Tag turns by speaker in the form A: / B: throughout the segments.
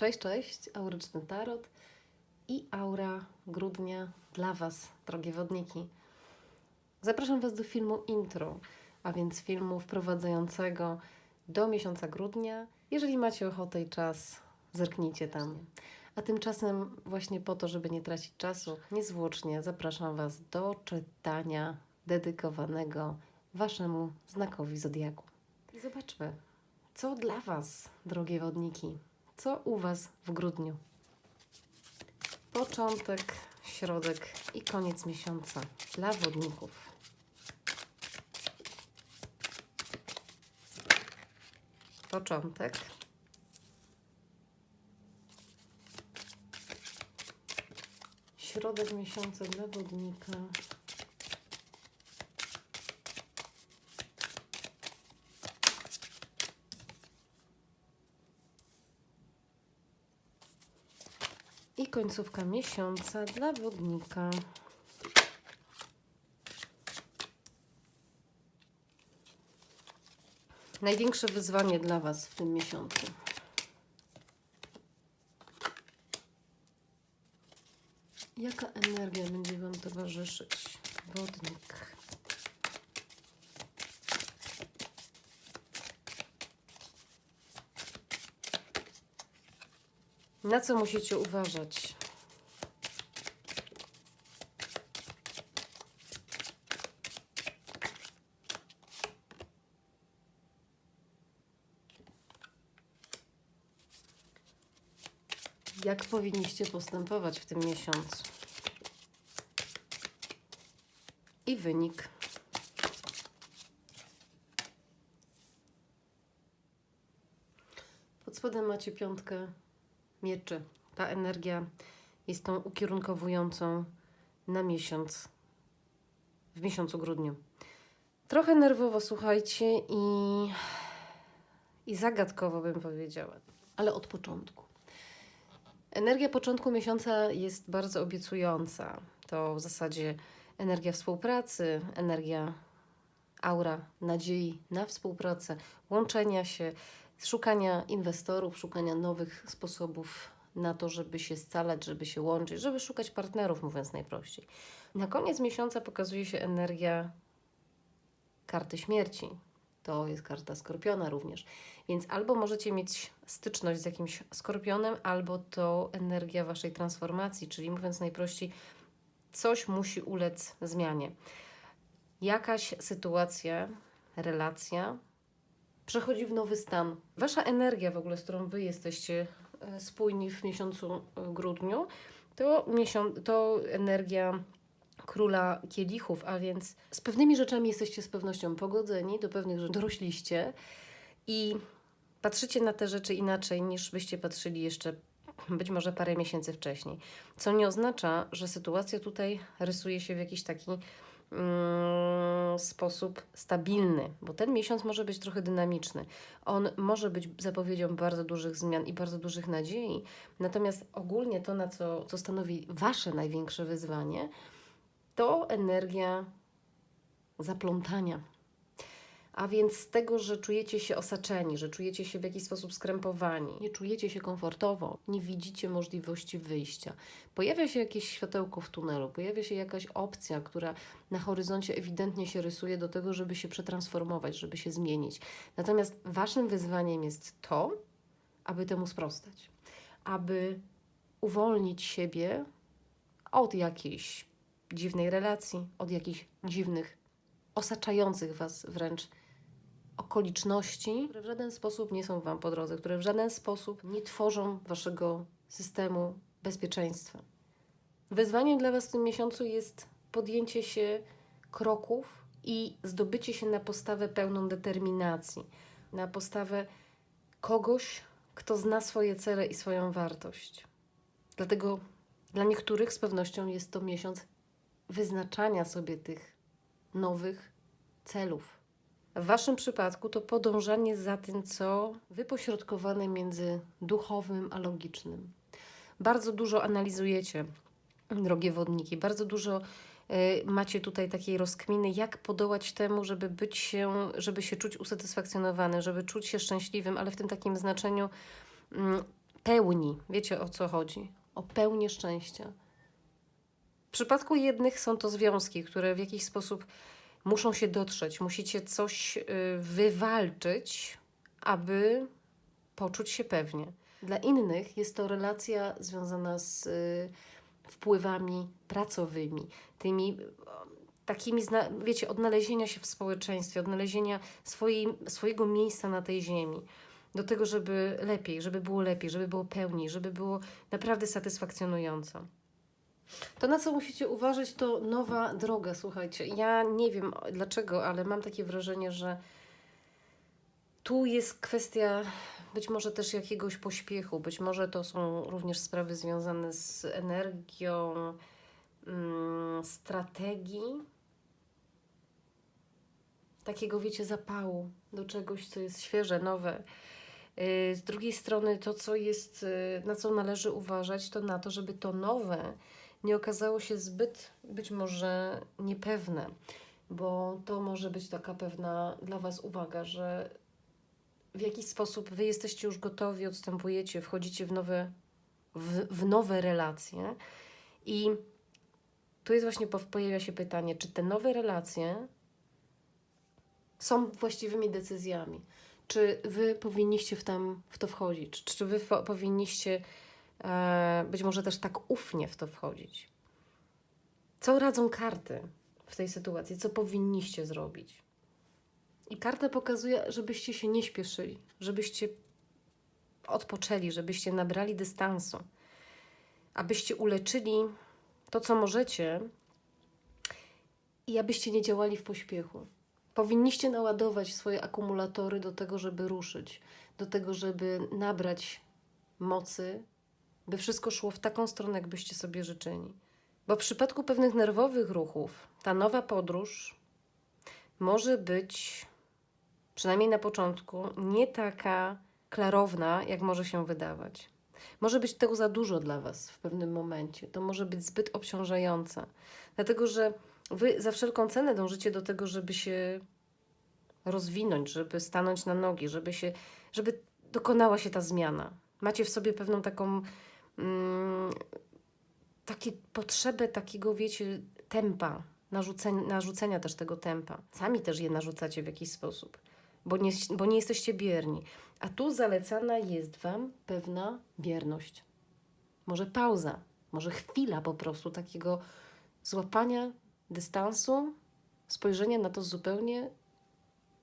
A: Cześć, cześć, auryczny tarot i aura grudnia dla Was, drogie wodniki. Zapraszam Was do filmu intro, a więc filmu wprowadzającego do miesiąca grudnia. Jeżeli macie ochotę i czas, zerknijcie tam. A tymczasem właśnie po to, żeby nie tracić czasu, niezwłocznie zapraszam Was do czytania dedykowanego Waszemu znakowi Zodiaku. I zobaczmy, co dla Was, drogie wodniki, co u Was w grudniu. Początek, środek i koniec miesiąca dla wodników. Początek. Środek miesiąca dla wodnika. I końcówka miesiąca dla wodnika. Największe wyzwanie dla Was w tym miesiącu. Jaka energia będzie Wam towarzyszyć? Wodnik. Na co musicie uważać? Jak powinniście postępować w tym miesiącu? I wynik. Pod spodem macie piątkę mieczy. Ta energia jest tą ukierunkowującą na miesiąc, w miesiącu grudniu. Trochę nerwowo, słuchajcie, i, i zagadkowo bym powiedziała, ale od początku. Energia początku miesiąca jest bardzo obiecująca. To w zasadzie energia współpracy, energia aura nadziei na współpracę, łączenia się, szukania inwestorów, szukania nowych sposobów na to, żeby się scalać, żeby się łączyć, żeby szukać partnerów, mówiąc najprościej. Na koniec miesiąca pokazuje się energia karty śmierci. To jest karta skorpiona również. Więc albo możecie mieć styczność z jakimś skorpionem, albo to energia waszej transformacji, czyli mówiąc najprościej, coś musi ulec zmianie. Jakaś sytuacja, relacja przechodzi w nowy stan. Wasza energia w ogóle, z którą wy jesteście e, spójni w miesiącu e, grudniu, to, to energia króla kielichów, a więc z pewnymi rzeczami jesteście z pewnością pogodzeni, do pewnych rzeczy dorośliście i patrzycie na te rzeczy inaczej niż byście patrzyli jeszcze być może parę miesięcy wcześniej. Co nie oznacza, że sytuacja tutaj rysuje się w jakiś taki sposób stabilny, bo ten miesiąc może być trochę dynamiczny. On może być zapowiedzią bardzo dużych zmian i bardzo dużych nadziei, natomiast ogólnie to, na co, co stanowi Wasze największe wyzwanie, to energia zaplątania. A więc z tego, że czujecie się osaczeni, że czujecie się w jakiś sposób skrępowani, nie czujecie się komfortowo, nie widzicie możliwości wyjścia. Pojawia się jakieś światełko w tunelu, pojawia się jakaś opcja, która na horyzoncie ewidentnie się rysuje do tego, żeby się przetransformować, żeby się zmienić. Natomiast waszym wyzwaniem jest to, aby temu sprostać, aby uwolnić siebie od jakiejś dziwnej relacji, od jakichś dziwnych, osaczających was wręcz okoliczności, które w żaden sposób nie są Wam po drodze, które w żaden sposób nie tworzą Waszego systemu bezpieczeństwa. Wyzwaniem dla Was w tym miesiącu jest podjęcie się kroków i zdobycie się na postawę pełną determinacji, na postawę kogoś, kto zna swoje cele i swoją wartość. Dlatego dla niektórych z pewnością jest to miesiąc wyznaczania sobie tych nowych celów. W Waszym przypadku to podążanie za tym, co wypośrodkowane między duchowym a logicznym. Bardzo dużo analizujecie, drogie wodniki, bardzo dużo y, macie tutaj takiej rozkminy, jak podołać temu, żeby być się, żeby się czuć usatysfakcjonowany, żeby czuć się szczęśliwym, ale w tym takim znaczeniu mm, pełni. Wiecie o co chodzi? O pełnię szczęścia. W przypadku jednych są to związki, które w jakiś sposób muszą się dotrzeć. Musicie coś y, wywalczyć, aby poczuć się pewnie. Dla innych jest to relacja związana z y, wpływami pracowymi, tymi o, takimi, wiecie, odnalezienia się w społeczeństwie, odnalezienia swojej, swojego miejsca na tej ziemi. Do tego, żeby lepiej, żeby było lepiej, żeby było pełniej, żeby było naprawdę satysfakcjonująco. To, na co musicie uważać, to nowa droga. Słuchajcie, ja nie wiem dlaczego, ale mam takie wrażenie, że tu jest kwestia być może też jakiegoś pośpiechu, być może to są również sprawy związane z energią, mm, strategii, takiego, wiecie, zapału do czegoś, co jest świeże, nowe. Yy, Z drugiej strony, to, co jest, yy, na co należy uważać, to na to, żeby to nowe nie okazało się zbyt być może niepewne, bo to może być taka pewna dla Was uwaga, że w jakiś sposób Wy jesteście już gotowi, odstępujecie, wchodzicie w nowe, w, w nowe relacje i tu jest właśnie, po- pojawia się pytanie, czy te nowe relacje są właściwymi decyzjami? Czy wy powinniście w, tam, w to wchodzić? Czy, wy powinniście być może też tak ufnie w to wchodzić? Co radzą karty w tej sytuacji? Co powinniście zrobić? I karta pokazuje, żebyście się nie śpieszyli, żebyście odpoczęli, żebyście nabrali dystansu, abyście uleczyli to, co możecie i abyście nie działali w pośpiechu. Powinniście naładować swoje akumulatory do tego, żeby ruszyć, do tego, żeby nabrać mocy, by wszystko szło w taką stronę, jakbyście sobie życzyli. Bo w przypadku pewnych nerwowych ruchów, ta nowa podróż może być, przynajmniej na początku, nie taka klarowna, jak może się wydawać. Może być tego za dużo dla Was w pewnym momencie. To może być zbyt obciążające. Dlatego, że Wy za wszelką cenę dążycie do tego, żeby się rozwinąć, żeby stanąć na nogi, żeby, się, żeby dokonała się ta zmiana. Macie w sobie pewną taką mm, takie potrzebę takiego, wiecie, tempa, narzucenia, narzucenia też tego tempa. Sami też je narzucacie w jakiś sposób, bo nie, bo nie jesteście bierni. A tu zalecana jest Wam pewna bierność. Może pauza, może chwila po prostu takiego złapania dystansu, spojrzenia na to z zupełnie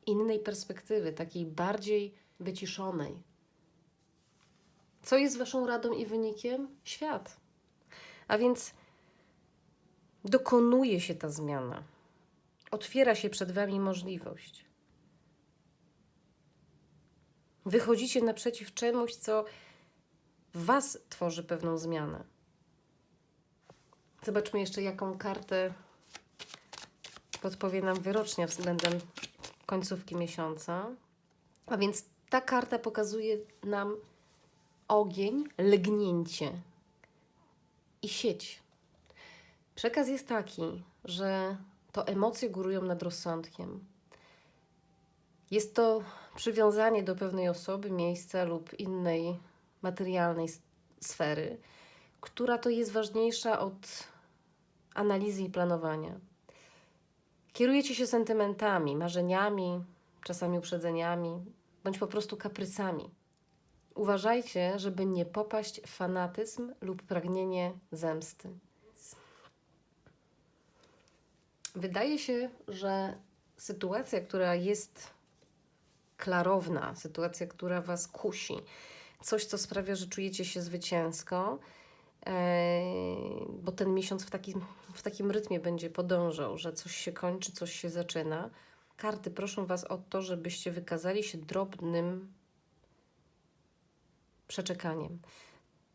A: innej perspektywy, takiej bardziej wyciszonej. Co jest Waszą radą i wynikiem? Świat. A więc dokonuje się ta zmiana. Otwiera się przed Wami możliwość. Wychodzicie naprzeciw czemuś, co w Was tworzy pewną zmianę. Zobaczmy jeszcze, jaką kartę podpowie nam wyrocznia względem końcówki miesiąca. A więc ta karta pokazuje nam ogień, lgnięcie i sieć. Przekaz jest taki, że to emocje górują nad rozsądkiem. Jest to przywiązanie do pewnej osoby, miejsca lub innej materialnej sfery, która to jest ważniejsza od analizy i planowania. Kierujecie się sentymentami, marzeniami, czasami uprzedzeniami, bądź po prostu kaprysami. Uważajcie, żeby nie popaść w fanatyzm lub pragnienie zemsty. Wydaje się, że sytuacja, która jest klarowna, sytuacja, która Was kusi, coś, co sprawia, że czujecie się zwycięsko, Eee, bo ten miesiąc w takim, w takim rytmie będzie podążał, że coś się kończy, coś się zaczyna. Karty proszą Was o to, żebyście wykazali się drobnym przeczekaniem,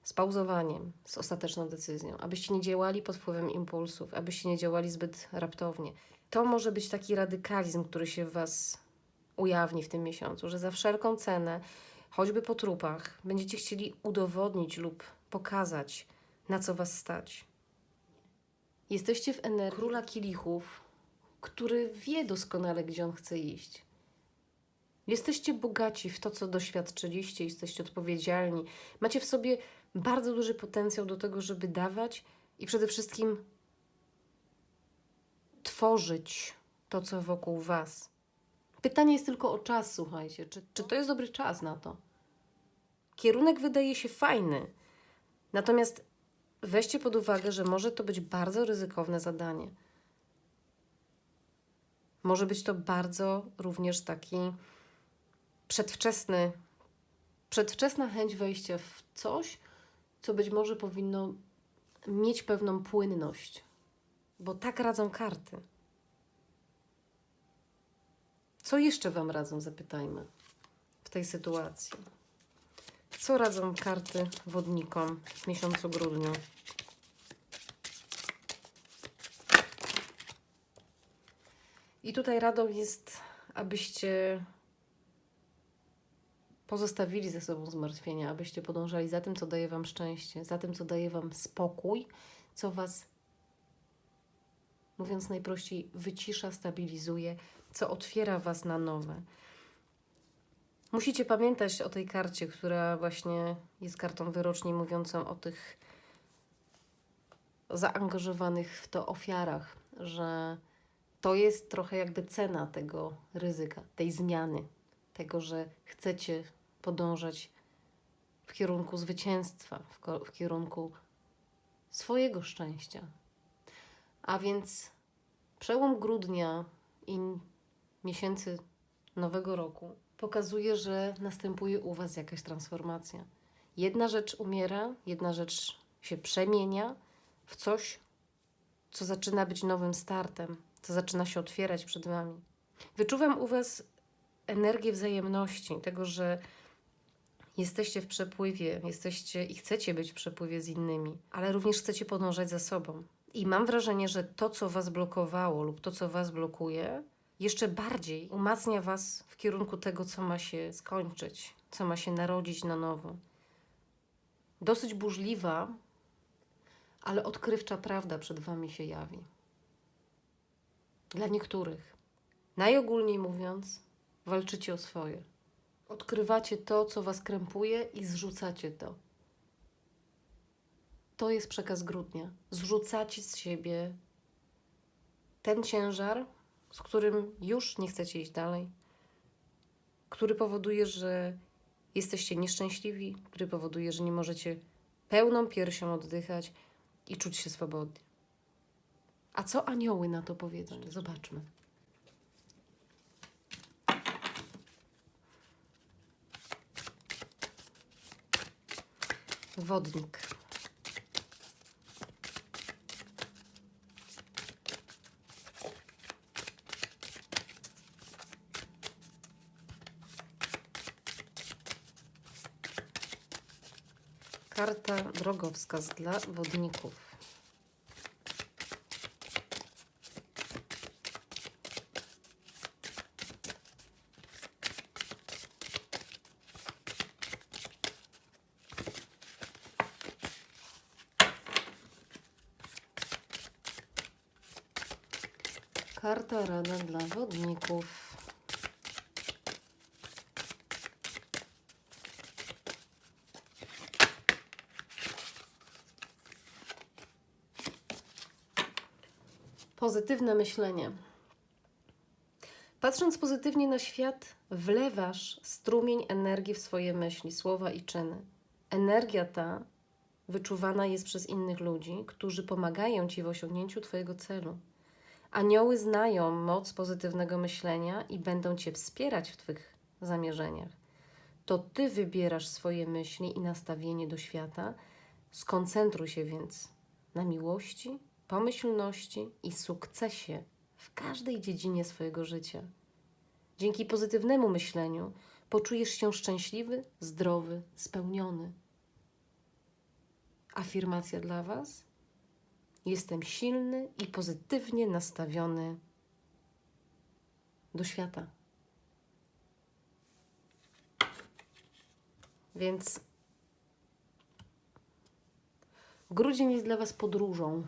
A: spauzowaniem z ostateczną decyzją, abyście nie działali pod wpływem impulsów, abyście nie działali zbyt raptownie. To może być taki radykalizm, który się w Was ujawni w tym miesiącu, że za wszelką cenę, choćby po trupach, będziecie chcieli udowodnić lub pokazać, na co Was stać. Jesteście w energii króla kielichów, który wie doskonale, gdzie on chce iść. Jesteście bogaci w to, co doświadczyliście, jesteście odpowiedzialni. Macie w sobie bardzo duży potencjał do tego, żeby dawać i przede wszystkim tworzyć to, co wokół Was. Pytanie jest tylko o czas, słuchajcie. Czy, czy to jest dobry czas na to? Kierunek wydaje się fajny, natomiast weźcie pod uwagę, że może to być bardzo ryzykowne zadanie. Może być to bardzo również taki przedwczesny, przedwczesna chęć wejścia w coś, co być może powinno mieć pewną płynność, bo tak radzą karty. Co jeszcze Wam radzą, zapytajmy, w tej sytuacji? Co radzą karty wodnikom w miesiącu grudniu? I tutaj radą jest, abyście pozostawili ze sobą zmartwienia, abyście podążali za tym, co daje Wam szczęście, za tym, co daje Wam spokój, co Was, mówiąc najprościej, wycisza, stabilizuje, co otwiera Was na nowe. Musicie pamiętać o tej karcie, która właśnie jest kartą wyroczni, mówiącą o tych zaangażowanych w to ofiarach, że to jest trochę jakby cena tego ryzyka, tej zmiany, tego, że chcecie podążać w kierunku zwycięstwa, w, w kierunku swojego szczęścia. A więc przełom grudnia i miesięcy nowego roku pokazuje, że następuje u Was jakaś transformacja. Jedna rzecz umiera, jedna rzecz się przemienia w coś, co zaczyna być nowym startem, co zaczyna się otwierać przed Wami. Wyczuwam u Was energię wzajemności, tego, że jesteście w przepływie, jesteście i chcecie być w przepływie z innymi, ale również chcecie podążać za sobą. I mam wrażenie, że to, co Was blokowało lub to, co Was blokuje, jeszcze bardziej umacnia Was w kierunku tego, co ma się skończyć, co ma się narodzić na nowo. Dosyć burzliwa, ale odkrywcza prawda przed Wami się jawi. Dla niektórych, najogólniej mówiąc, walczycie o swoje. Odkrywacie to, co Was krępuje i zrzucacie to. To jest przekaz grudnia. Zrzucacie z siebie ten ciężar, z którym już nie chcecie iść dalej, który powoduje, że jesteście nieszczęśliwi, który powoduje, że nie możecie pełną piersią oddychać i czuć się swobodnie. A co anioły na to powiedzą? Zobaczmy. Wodnik. Karta drogowskaz dla wodników. Karta rada dla wodników. Pozytywne myślenie. Patrząc pozytywnie na świat, wlewasz strumień energii w swoje myśli, słowa i czyny. Energia ta wyczuwana jest przez innych ludzi, którzy pomagają ci w osiągnięciu Twojego celu. Anioły znają moc pozytywnego myślenia i będą Cię wspierać w Twych zamierzeniach. To Ty wybierasz swoje myśli i nastawienie do świata. Skoncentruj się więc na miłości, pomyślności i sukcesie w każdej dziedzinie swojego życia. Dzięki pozytywnemu myśleniu poczujesz się szczęśliwy, zdrowy, spełniony. Afirmacja dla Was? Jestem silny i pozytywnie nastawiony do świata. Więc grudzień jest dla Was podróżą.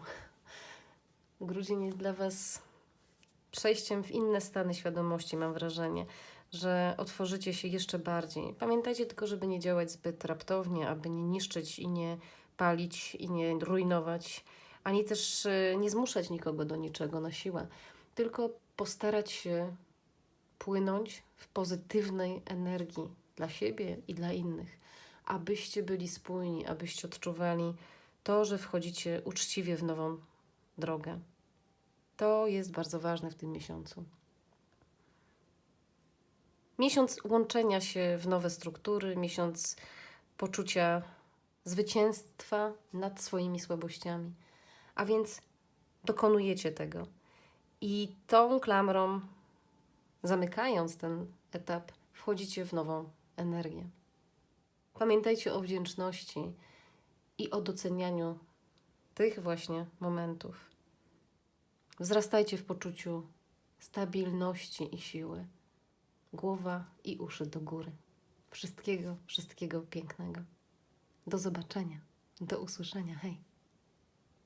A: Grudzień jest dla Was przejściem w inne stany świadomości, mam wrażenie, że otworzycie się jeszcze bardziej. Pamiętajcie tylko, żeby nie działać zbyt raptownie, aby nie niszczyć i nie palić i nie rujnować, ani też e, nie zmuszać nikogo do niczego na siłę, tylko postarać się płynąć w pozytywnej energii dla siebie i dla innych, abyście byli spójni, abyście odczuwali to, że wchodzicie uczciwie w nową drogę. To jest bardzo ważne w tym miesiącu. Miesiąc łączenia się w nowe struktury, miesiąc poczucia zwycięstwa nad swoimi słabościami. A więc dokonujecie tego. I tą klamrą, zamykając ten etap, wchodzicie w nową energię. Pamiętajcie o wdzięczności i o docenianiu tych właśnie momentów. Wzrastajcie w poczuciu stabilności i siły. Głowa i uszy do góry. Wszystkiego, wszystkiego pięknego. Do zobaczenia, do usłyszenia. Hej.